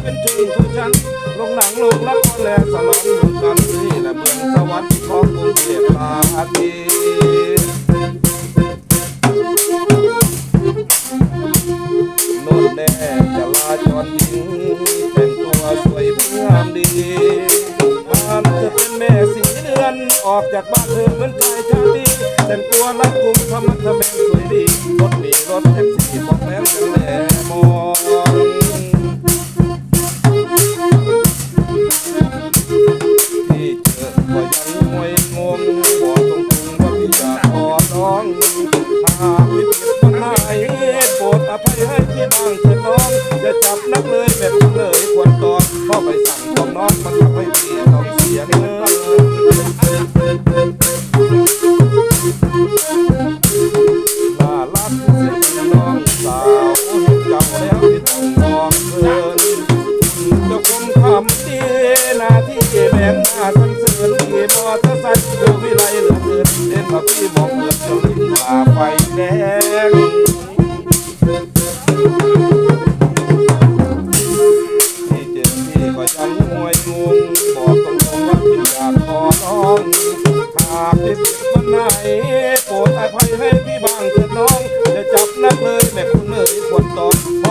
เป็นจึงหนังลงละครและสลอนเมืองกันนี่และเมืองสวรรค์ของกรุงเทพลาทีโน่นแน่จะลาจรหญิงแต่งตัวสวยเพื่อมดีมันจะเป็นแม่สีเดือนออกจากบ้านเธอเหมือนใครชาติแต่งตัวรัดกุมทำมันทำแมงสวยดีรถมีรถแท็กซี่บอกแล้วกันแหลางเถิดน้องจะจับนักเลยแบบเลยควรตอนเข้าไปสั่งของน้องมันทำให้พี่ต้องเสียเงินน่ารักเสียจริงน้องสาวจ้าแล้วพี่ต้องมองเพลินจ้าคงทำดีหน้าที่แบ่งหน้าสันเสริญที่มอเตอร์ไซค์ดูวิไลเหลือเกินเล่นมาพี่บอก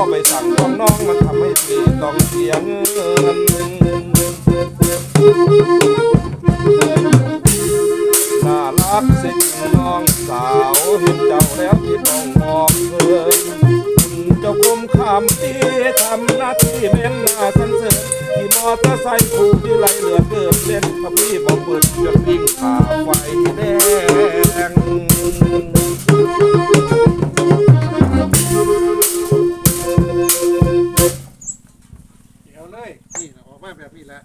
ไปสั่งของน้องมันทำให้พี่ต้องเสียเงินน่ารักสิน้องสาวเห็นเจ้าแล้วที่ต้องมองเพิ่นเจ้าคมคำดีทำหน้าที่แม่นหน้าสันเสริญที่มอเตอร์ไซค์ผูกที่ไหลเหลือเกินเล่นพระพี่บอกเปิดจะวิ่งผ่าไฟแดง มาแบบนี้แหละ